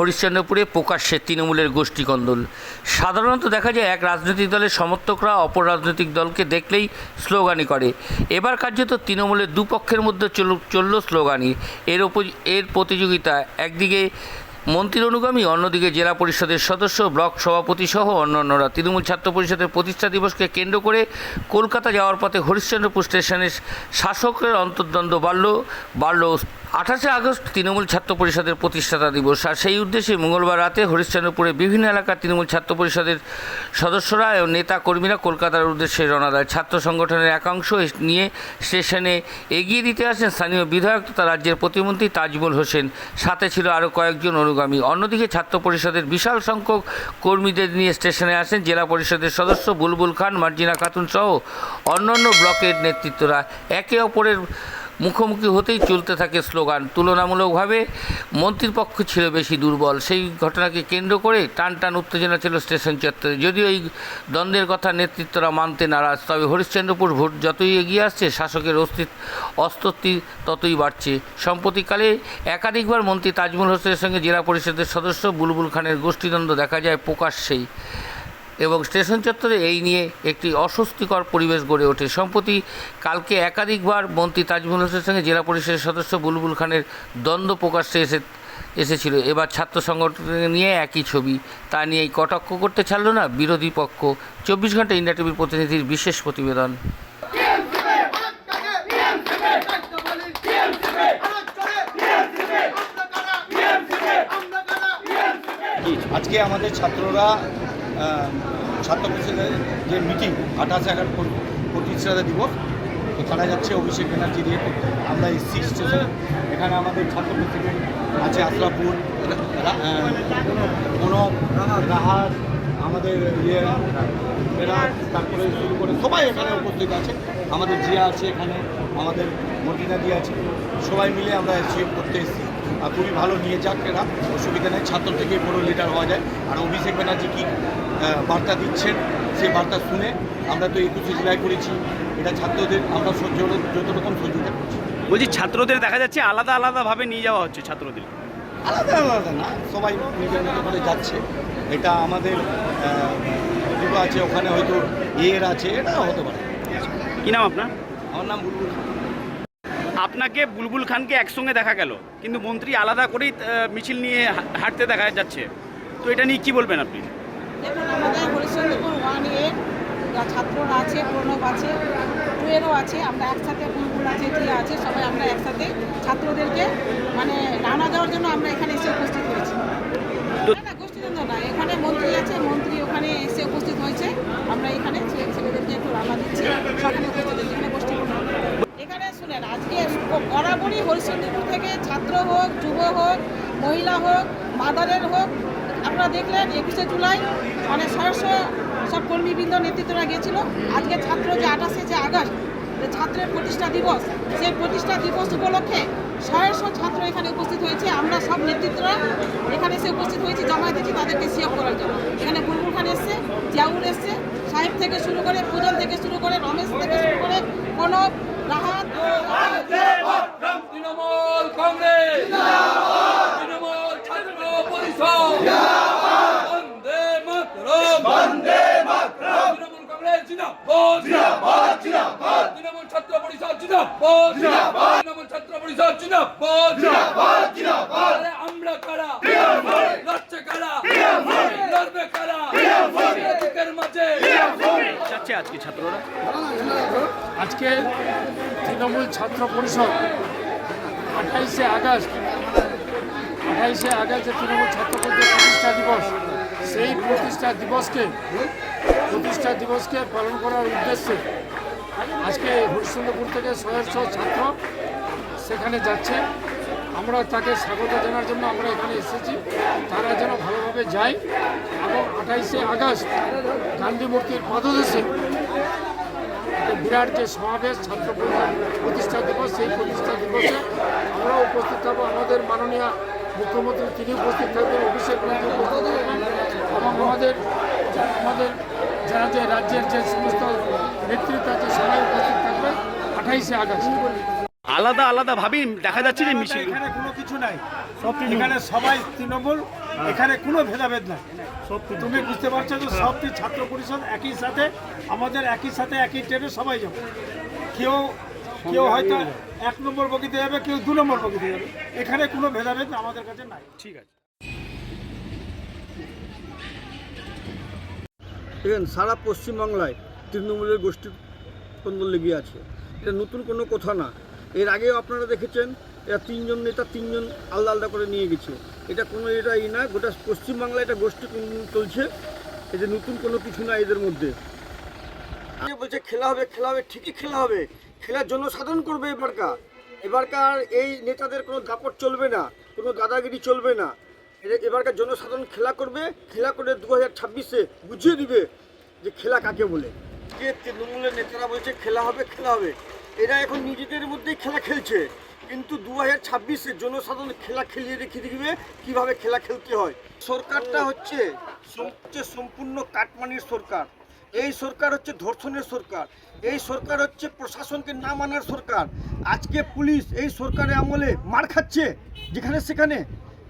হরিশ্চন্দ্রপুরে প্রকাশ্যে তৃণমূলের গোষ্ঠীকন্দল। সাধারণত দেখা যায় এক রাজনৈতিক দলের সমর্থকরা অপর রাজনৈতিক দলকে দেখলেই স্লোগানি করে। এবার কার্যত তৃণমূলের দুপক্ষের মধ্যে চল চলল স্লোগানি এর এর প্রতিযোগিতা একদিকে মন্ত্রীর অনুগামী, অন্যদিকে জেলা পরিষদের সদস্য, ব্লক সভাপতি সহ অন্যান্যরা। তৃণমূল ছাত্র পরিষদের প্রতিষ্ঠা দিবসকে কেন্দ্র করে কলকাতা যাওয়ার পথে হরিশ্চন্দ্রপুর স্টেশনের শাসকের অন্তর্দ্বন্দ্ব বাড়ল বাড়ল আঠাশে আগস্ট তৃণমূল ছাত্র পরিষদের প্রতিষ্ঠাতা দিবস, আর সেই উদ্দেশ্যে মঙ্গলবার রাতে হরিশ্চন্দ্রপুরে বিভিন্ন এলাকার তৃণমূল ছাত্র পরিষদের সদস্যরা এবং নেতা কর্মীরা কলকাতার উদ্দেশ্যে রওনা দেয়। ছাত্র সংগঠনের একাংশ নিয়ে স্টেশনে এগিয়ে দিতে আসেন স্থানীয় বিধায়ক তথা রাজ্যের প্রতিমন্ত্রী তাজমুল হোসেন। সাথে ছিল আরও কয়েকজন অনুগামী। অন্যদিকে ছাত্র পরিষদের বিশাল সংখ্যক কর্মীদের নিয়ে স্টেশনে আসেন জেলা পরিষদের সদস্য বুলবুল খান, মার্জিনা খাতুন সহ অন্যান্য ব্লকের নেতৃত্বরা। একে অপরের মুখোমুখি হতেই চলতে থাকে স্লোগান। তুলনামূলকভাবে মন্ত্রীর পক্ষ ছিল বেশি দুর্বল। সেই ঘটনাকে কেন্দ্র করে টান টান উত্তেজনা ছিল স্টেশন চত্বরে। যদিও এই দ্বন্দ্বের কথা নেতৃত্বরা মানতে নারাজ, তবে হরিশ্চন্দ্রপুর ভোট যতই এগিয়ে আসছে, শাসকের অস্তিত্ব অস্তিত্ব ততই বাড়ছে। সম্প্রতিকালে একাধিকবার মন্ত্রী তাজমুল হোসেনের সঙ্গে জেলা পরিষদের সদস্য বুলবুল খানের গোষ্ঠীদ্বন্দ্ব দেখা যায় প্রকাশ্যেই। এবং স্টেশন চত্বরে এই নিয়ে একটি অস্বস্তিকর পরিবেশ গড়ে ওঠে। সম্প্রতি কালকে একাধিকবার মন্ত্রী তাজমুল হোসেনের সঙ্গে জেলা পরিষদের সদস্য বুলবুল খানের দ্বন্দ্ব প্রকাশ্যে এসে এসেছিল। এবার ছাত্র সংগঠন নিয়ে একই ছবি। তা নিয়েই কটাক্ষ করতে ছাড়লো না বিরোধী পক্ষ। চব্বিশ ঘণ্টা ইন্ডিয়া টিভির প্রতিনিধির বিশেষ প্রতিবেদন। আজকে আমাদের ছাত্ররা ছাত্র পরিষদের যে মিটিং আঠাশ এগারো প্র- প্রতিষ্ঠাতা দিবস তো তারা যাচ্ছে অভিষেক ব্যানার্জি দিয়ে। আমরা এসছি স্টেশনে এখানে আমাদের ছাত্র পরিষদের আছে আশরাফুল রা- রা- আহ, প্রণব রাহাত আমাদের ইয়ে তারপরে শুরু করে সবাই এখানে উপস্থিত আছে। আমাদের জিয়া আছে এখানে আমাদের মটিনাদি আছে। সবাই মিলে আমরা সেভ করতে এসেছি। খুবই ভালো নিয়ে যাক এরা। অসুবিধা নেই ছাত্র থেকে বড় লিডার হওয়া যায়। আর অভিষেক ব্যানার্জি কী বার্তা দিচ্ছেন সেই বার্তা শুনে আমরা তো একুশে জুলাই করেছি। এটা ছাত্রদের আমরা সহ্য যত রকম সহযোগিতা করছি বলছি ছাত্রদের দেখা যাচ্ছে আলাদা আলাদাভাবে নিয়ে যাওয়া হচ্ছে ছাত্রদের। আলাদা আলাদা না সবাই নিজের মতো করে যাচ্ছে। এটা আমাদের দুটো আছে ওখানে হয়তো এর আছে এটা হতে পারে। কি নাম আপনার? আমার নাম বুলবুল। আপনাকে বুলবুল খানকে একসঙ্গে দেখা গেল কিন্তু মন্ত্রী আলাদা করেই মিছিল নিয়ে হাঁটতে দেখা যাচ্ছে। তো এটা নিয়ে কি বলবেন আপনি? দেখুন আমাদের হরিশ্চন্দ্রপুর ওয়ান ছাত্ররা আছে প্রণব আছে টু এরও আছে আমরা একসাথে বুলবুল আছে টিয়া আছে সবাই আমরা একসাথে ছাত্রদেরকে মানে রানা দেওয়ার জন্য আমরা এখানে এসে উপস্থিত হয়েছি। না গোষ্ঠীদ্বন্দ্ব না এখানে মন্ত্রী আছে মন্ত্রী ওখানে এসে উপস্থিত হয়েছে আমরা এখানে ছে- ছেলেদেরকে একটু রানা দিচ্ছি সেখানে উপস্থিত হয়েছে এখানে গোষ্ঠী এখানে শুনেন আজকে বরাবরই হরিশ্চন্দ্রপুর থেকে ছাত্র হোক যুব হোক মহিলা হোক মাদারের হোক, আপনারা দেখলেন, একুশে জুলাই মানে সহস্র সব কর্মীবৃন্দ নেতৃত্বরা গিয়েছিল আজকে ছাত্র যে আঠাশে যে আগস্ট ছাত্রের প্রতিষ্ঠা দিবস, সেই প্রতিষ্ঠা দিবস উপলক্ষে সহস্র ছাত্র এখানে উপস্থিত হয়েছে। আমরা সব নেতৃত্বরা এখানে এসে উপস্থিত হয়েছি জমা দিয়েছি তাদেরকে সিএফ করার জন্য। এখানে বুলবুল খান এসছে, জিয়াউল এসছে, সাহেব থেকে শুরু করে পূজন থেকে শুরু করে রমেশ থেকে শুরু করে প্রণব, রাহাত তৃণমূল ছাত্র পরিষদ তৃণমূল ছাত্র পরিষদ আমরা কারা? লড়ছে কারা? লড়বে কারা? মাঝে। যাচ্ছে আজকে ছাত্ররা? আজকে তৃণমূল ছাত্র পরিষদ আঠাইশে আগস্ট আঠাইশে আগস্ট যে তৃণমূল ছাত্র পরিষদ প্রতিষ্ঠা দিবস সেই প্রতিষ্ঠা দিবসকে প্রতিষ্ঠা দিবসকে পালন করার উদ্দেশ্যে আজকে হরিশ্চন্দ্রপুর থেকে সহস্র ছাত্র সেখানে যাচ্ছে। আমরা তাকে স্বাগত জানার জন্য আমরা এখানে এসেছি। তারা যেন ভালোভাবে যায় এবং আঠাইশে আগস্ট গান্ধী মূর্তির পদদেশে বিরাট যে সমাবেশ, ছাত্র প্রতিষ্ঠা দিবস, সেই প্রতিষ্ঠা দিবসে আমরা উপস্থিত থাকব আমাদের মাননীয় মুখ্যমন্ত্রী, তিনি উপস্থিত থাকবেন, অভিষেক উপস্থিত থাকবেন এবং আমাদের আমাদের যারা যে রাজ্যের যে সমস্ত নেতৃত্ব আছে সবাই উপস্থিত থাকবে। আঠাইশে আগস্ট। আলাদা আলাদা আলাদাভাবেই দেখা যাচ্ছে যে মিছিল। এখানে কোনো কিছু নাই। এখানে সবাই তৃণমূল এখানে কোনো ভেদাভেদ নাই। তুমি বুঝতে পারছ যে সবটি ছাত্র পরিষদ একই সাথে আমাদের একই সাথে একই ট্রেনে সবাই যাবে। কেউ কেউ হয়তো এক নম্বর বগিতে যাবে কেউ দু নম্বর বগিতে যাবে। এখানে কোনো ভেদাভেদ আমাদের কাছে নাই। ঠিক আছে। দেখেন সারা পশ্চিমবাংলায় তৃণমূলের গোষ্ঠী দ্বন্দ্ব লেগে আছে। এটা নতুন কোনো কথা না। এর আগেও আপনারা দেখেছেন, এরা তিনজন নেতা তিনজন আলাদা আলাদা করে নিয়ে গেছে। এটা কোনো এটা ই না, গোটা পশ্চিমবাংলায় এটা গোষ্ঠী চলছে। এটা নতুন কোনো কিছু না এদের মধ্যে। আগে বলছে, খেলা হবে খেলা হবে, ঠিকই খেলা হবে। খেলার জন্য সাধন করবে এবারকার। এবারকার এই নেতাদের কোনো দাপট চলবে না, কোনো দাদাগিরি চলবে না। এবারকার জনসাধারণ খেলা করবে, খেলা করে দু হাজার ছাব্বিশে বুঝিয়ে দিবে যে খেলা কাকে বলে। যে তৃণমূলের নেতারা বলছে, খেলা হবে খেলা হবে। এরা এখন নিজেদের মধ্যেই খেলা খেলছে। কিন্তু দু হাজার ছাব্বিশে জনসাধারণ খেলা খেলিয়ে রেখে দিবে কীভাবে খেলা খেলতে হয়। সরকারটা হচ্ছে সম- হচ্ছে সম্পূর্ণ কাটমানির সরকার। এই সরকার হচ্ছে ধর্ষণের সরকার। এই সরকার হচ্ছে প্রশাসনকে না মানার সরকার। আজকে পুলিশ এই সরকারের আমলে মার খাচ্ছে, যেখানে সেখানে।